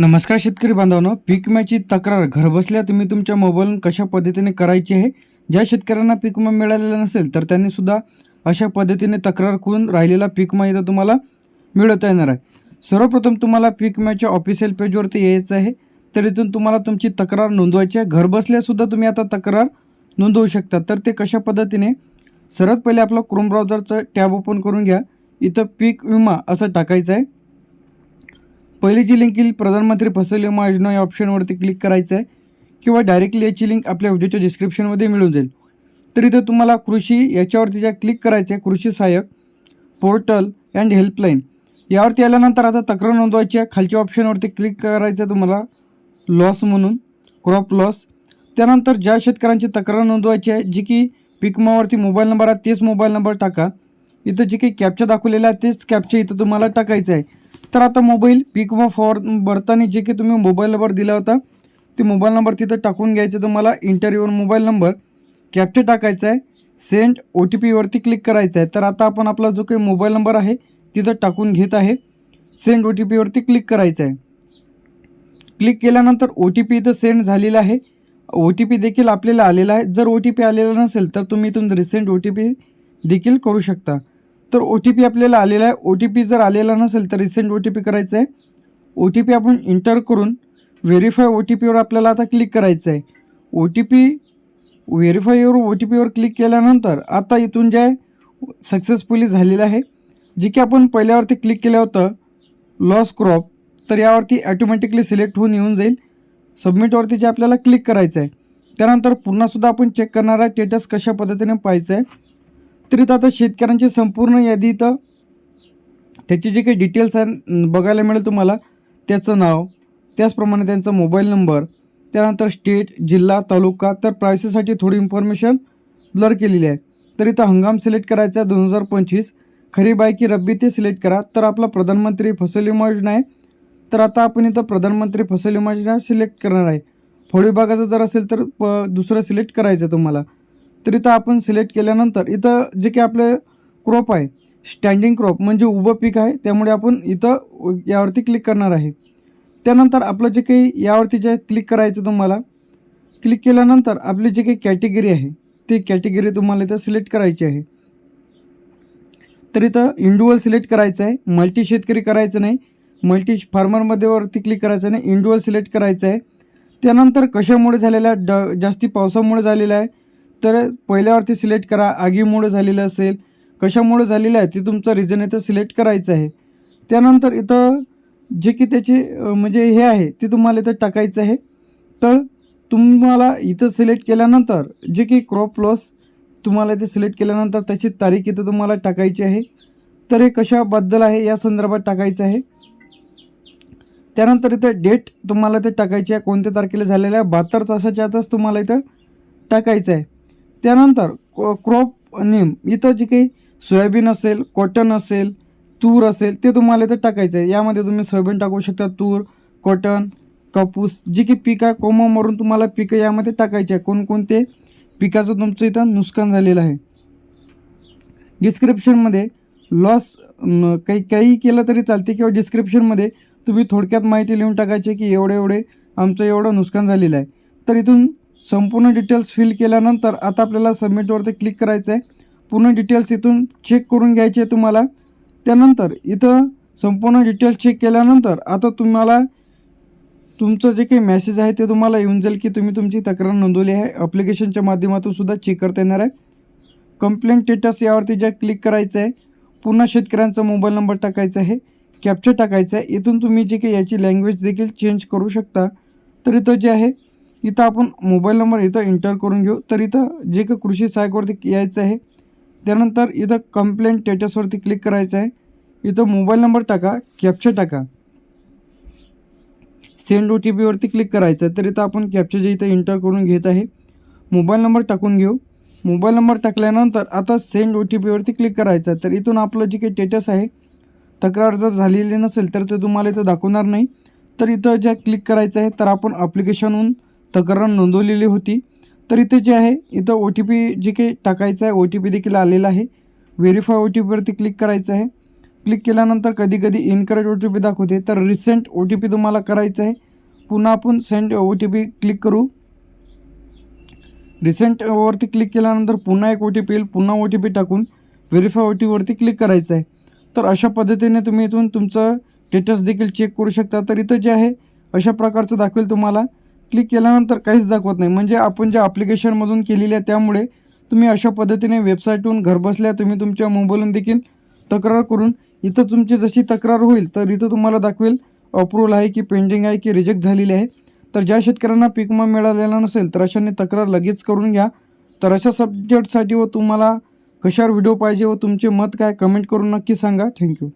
नमस्कार शेतकरी बांधवांनो पीक विम्याची तक्रार घरबसल्या तुम्ही तुमच्या मोबाईलवरून कशा पद्धतीने करायची आहे? ज्या शेतकऱ्यांना पीक विमा मिळालेला नसेल तर त्यांनी सुद्धा अशा पद्धतीने तक्रार करून राहिलेला पीक विमा इथं तुम्हाला मिळवता येणार आहे. सर्वप्रथम तुम्हाला पीक विम्याच्या ऑफिशियल पेजवरती यायचं आहे तर इथून तुम्हाला तुमची तक्रार नोंदवायची आहे. घरबसल्यासुद्धा तुम्ही आता तक्रार नोंदवू शकता. तर ते कशा पद्धतीने? सर्वात पहिले आपलं क्रोम ब्राउझरचं टॅब ओपन करून घ्या. इथं पीक विमा असं टाकायचं आहे. पहिली जी लिंक येईल प्रधानमंत्री फसल विमा योजना या ऑप्शनवरती क्लिक करायचं आहे किंवा डायरेक्टली याची लिंक आपल्या व्हिडिओच्या डिस्क्रिप्शनमध्ये मिळून जाईल. तर इथं तुम्हाला कृषी याच्यावरती ज्या क्लिक करायचं आहे कृषी सहाय्यक पोर्टल अँड हेल्पलाईन यावरती आल्यानंतर आता तक्रार नोंदवायची आहे. खालच्या ऑप्शनवरती क्लिक करायचं आहे तुम्हाला लॉस म्हणून क्रॉप लॉस त्यानंतर ज्या शेतकऱ्यांची तक्रार नोंदवायची आहे जी की पिकमावरती मोबाईल नंबर आहे तेच मोबाईल नंबर टाका. इथं जे काही कॅप्चा दाखवलेला आहे तेच कॅप्चा इथं तुम्हाला टाकायचं आहे. तर आता मोबाईल पीक व फॉर भरताना जे की तुम्ही मोबाईल नंबर दिला होता ते मोबाईल नंबर तिथं टाकून घ्यायचं. तुम्हाला इंटरव्ह्यूवर मोबाईल नंबर कॅप्चर टाकायचा आहे सेंड ओ टी पीवरती क्लिक करायचं आहे तर आता आपण आपला जो काही मोबाईल नंबर आहे तिथं टाकून घेत आहे. सेंड ओ टी पीवरती क्लिक करायचं आहे क्लिक केल्यानंतर ओ टी पी इथं सेंड झालेला आहे. ओ टी पी देखील आपल्याला आलेला आहे. जर ओ टी पी आलेला नसेल तर तुम्ही इथून रिसेंट ओ टी पी देखील करू शकता. तर ओ टी पी आपल्याला आलेला आहे. ओ टी पी जर आलेला नसेल तर रिसेंट ओ टी पी करायचं आहे. ओ टी पी आपण इंटर करून व्हेरीफाय ओ टी पीवर आपल्याला आता क्लिक करायचं आहे. ओ टी पी व्हेरीफायवर ओ टी पीवर क्लिक केल्यानंतर आता इथून जे आहे सक्सेसफुली झालेलं आहे. जे की आपण पहिल्यावरती क्लिक केलं होतं लॉस क्रॉप तर यावरती ॲटोमॅटिकली सिलेक्ट होऊन येऊन जाईल. सबमिटवरती जे आपल्याला क्लिक करायचं आहे. त्यानंतर पुन्हासुद्धा आपण चेक करणार आहे. स्टेटस कशा पद्धतीने पाहायचं आहे. तर इथं आता शेतकऱ्यांची संपूर्ण यादी इथं. त्याचे जे काही डिटेल्स आहेत बघायला मिळेल तुम्हाला. त्याचं नाव त्याचप्रमाणे त्यांचा मोबाईल नंबर त्यानंतर स्टेट जिल्हा तालुका तर प्रायसेसाठी थोडी इन्फॉर्मेशन ब्लर केलेली आहे. तर इथं हंगाम सिलेक्ट करायचा आहे दोन हजार पंचवीस. खरीप आहे की रब्बी ते सिलेक्ट करा. तर आपला प्रधानमंत्री फसल विमा योजना आहे. तर आता आपण इथं प्रधानमंत्री फसल विमा योजना सिलेक्ट करणार आहे. फळ भागाचं जर असेल तर प दुसरं सिलेक्ट करायचं आहे तुम्हाला. तर इथं आपण सिलेक्ट केल्यानंतर इथं जे काही आपलं क्रॉप आहे स्टँडिंग क्रॉप म्हणजे उभं पीक आहे त्यामुळे आपण इथं यावरती क्लिक करणार आहे. त्यानंतर आपलं जे काही यावरती जे क्लिक करायचं तुम्हाला क्लिक केल्यानंतर आपली जी काही कॅटेगरी आहे ती कॅटेगरी तुम्हाला इथं सिलेक्ट करायची आहे. तर इथं इंडिव्हिज्युअल सिलेक्ट करायचं आहे मल्टी शेतकरी करायचं नाही मल्टी फार्मरमध्ये वरती क्लिक करायचं नाही इंडिव्हिज्युअल सिलेक्ट करायचं आहे. त्यानंतर कशामुळे झालेलं आहे? ड जास्ती पावसामुळे झालेलं आहे. तर पहिल्यावरती सिलेक्ट करा. आगीमुळं झालेलं असेल कशामुळे झालेलं आहे ते तुमचं रिझन इथं सिलेक्ट करायचं आहे. त्यानंतर इथं जे की त्याचे म्हणजे हे आहे ते तुम्हाला इथं टाकायचं आहे. तर तुम्हाला इथं सिलेक्ट केल्यानंतर जे की क्रॉप लॉस तुम्हाला इथे सिलेक्ट केल्यानंतर त्याची तारीख इथं तुम्हाला टाकायची आहे. तर हे कशाबद्दल आहे या संदर्भात टाकायचं आहे. त्यानंतर इथं डेट तुम्हाला इथे टाकायची आहे कोणत्या तारखेला झालेलं आहे बहात्तर तासाच्या आतच तुम्हाला इथं टाकायचं आहे. त्यानंतर क्रॉप नेम इथं जे काही सोयाबीन असेल कॉटन असेल तूर असेल ते तुम्हाला इथं टाकायचं आहे. यामध्ये तुम्ही सोयाबीन टाकू शकता तूर कॉटन कापूस जे की पीक आहे कोमो मारून तुम्हाला पिकं यामध्ये टाकायचे आहे. कोणकोणते? पिकाचं तुमचं इथं नुकसान झालेलं आहे. डिस्क्रिप्शनमध्ये लॉस काही काही केलं तरी चालते किंवा डिस्क्रिप्शनमध्ये तुम्ही थोडक्यात माहिती लिहून टाकायची की एवढे एवढे आमचं एवढं नुकसान झालेलं आहे. तर इथून संपूर्ण डिटेल्स फिल केल्यानंतर आता आपल्याला सबमिटवरती क्लिक करायचं आहे पूर्ण डिटेल्स इथून चेक करून घ्यायचे आहे तुम्हाला. त्यानंतर इथं संपूर्ण डिटेल्स चेक केल्यानंतर आता तुम्हाला तुमचं जे काही मेसेज आहे ते तुम्हाला येऊन जाईल की तुम्ही तुमची तक्रार नोंदवली आहे. ॲप्लिकेशनच्या माध्यमातून सुद्धा चेक करता येणार आहे. कंप्लेंट स्टेटस यावरती ज्या क्लिक करायचं आहे पुन्हा शेतकऱ्यांचा मोबाईल नंबर टाकायचा आहे कॅप्चर टाकायचा आहे. इथून तुम्ही जे काही याची लँग्वेज देखील चेंज करू शकता. तर इथं जे आहे इथं आपण मोबाईल नंबर इथं एंटर करून घेऊ. तर इथं जे काही कृषी सहाय्यकवरती यायचं आहे त्यानंतर इथं कंप्लेंट स्टेटसवरती क्लिक करायचं आहे. इथं मोबाईल नंबर टाका कॅप्चर टाका. सेंड ओ टी पीवरती क्लिक करायचं आहे. तर इथं आपण कॅप्चर जे इथं एंटर करून घेत आहे मोबाईल नंबर टाकून घेऊ. मोबाईल नंबर टाकल्यानंतर आता सेंड ओ टी पीवरती क्लिक करायचं आहे. तर इथून आपलं जे काही स्टेटस आहे तक्रार जर झालेली नसेल तर ते तुम्हाला इथं दाखवणार नाही. तर इथं ज्या क्लिक करायचं आहे तर आपण ॲप्लिकेशनहून तक्रार नोंदवलेली होती. तर इथे जे आहे इथं ओ टी पी जे काही टाकायचं आहे ओ टी पी देखील आलेला आहे. व्हेरीफाय ओ टी पीवरती क्लिक करायचं आहे. क्लिक केल्यानंतर कधी कधी इनकरेक्ट ओ टी पी दाखवते. तर रिसेंट ओ टी पी तुम्हाला करायचं आहे. पुन्हा आपण send O T P click करू. रिसेंट वरती क्लिक केल्यानंतर पुन्हा एक ओ टी पी येईल पुन्हा ओ टी पी टाकून व्हेरीफाय ओ टी पीवरती क्लिक करायचं आहे. तर अशा पद्धतीने तुम्ही इथून तुमचं स्टेटस देखील चेक करू शकता. तर इथं जे आहे अशा प्रकारचं दाखवेल तुम्हाला. क्लिक केल्यानंतर काहीच दाखवत नाही. म्हणजे आपण ज्या ॲप्लिकेशनमधून केलेली आहे त्यामुळे तुम्ही अशा पद्धतीने वेबसाईटहून घरबसल्या तुम्ही तुमच्या मोबाईलहून देखील तक्रार करून इथं तुमची जशी तक्रार होईल तर इथं तुम्हाला दाखवेल अप्रूव्हल आहे की पेंडिंग आहे की रिजेक्ट झालेली आहे. तर ज्या शेतकऱ्यांना पीक विमा मिळालेला नसेल तर अशाने तक्रार लगेच करून घ्या. तर अशा सब्जेक्टसाठी व तुम्हाला कशावर व्हिडिओ पाहिजे व तुमचे मत काय कमेंट करून नक्की सांगा. थँक्यू